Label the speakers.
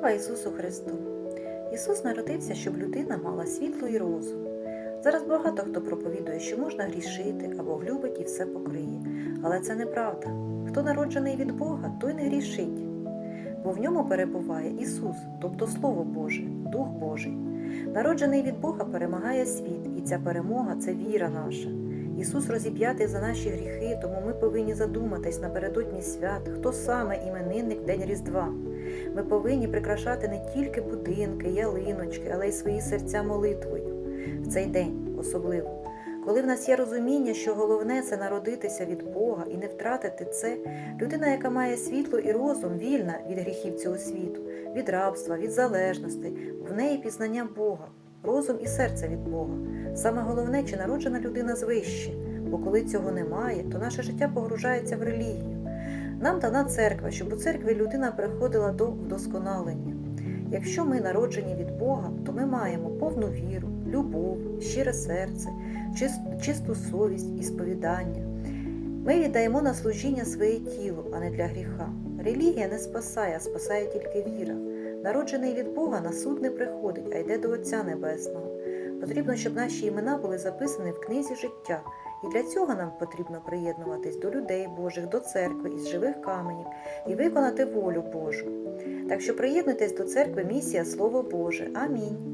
Speaker 1: Слава Ісусу Христу! Ісус народився, щоб людина мала світло і розум. Зараз багато хто проповідує, що можна грішити або влюбить і все покриє. Але це неправда. Хто народжений від Бога, той не грішить. Бо в ньому перебуває Ісус, тобто Слово Боже, Дух Божий. Народжений від Бога перемагає світ, і ця перемога це віра наша. Ісус розіп'ятий за наші гріхи, тому ми повинні задуматись напередодні свят, хто саме іменинник День Різдва. Ми повинні прикрашати не тільки будинки, ялиночки, але й свої серця молитвою. В цей день особливо. Коли в нас є розуміння, що головне це народитися від Бога і не втратити це, людина, яка має світло і розум, вільна від гріхів цього світу, від рабства, від залежностей, в неї пізнання Бога, розум і серце від Бога. Саме головне, чи народжена людина звище, бо коли цього немає, то наше життя погружається в релігію. Нам дана церква, щоб у церкві людина приходила до вдосконалення. Якщо ми народжені від Бога, то ми маємо повну віру, любов, щире серце, чисту совість і сповідання. Ми віддаємо на служіння своє тіло, а не для гріха. Релігія не спасає, а спасає тільки віра. Народжений від Бога на суд не приходить, а йде до Отця Небесного. Потрібно, щоб наші імена були записані в книзі життя. І для цього нам потрібно приєднуватись до людей Божих, до церкви із живих каменів і виконати волю Божу. Так що приєднуйтесь до церкви місія Слово Боже. Амінь.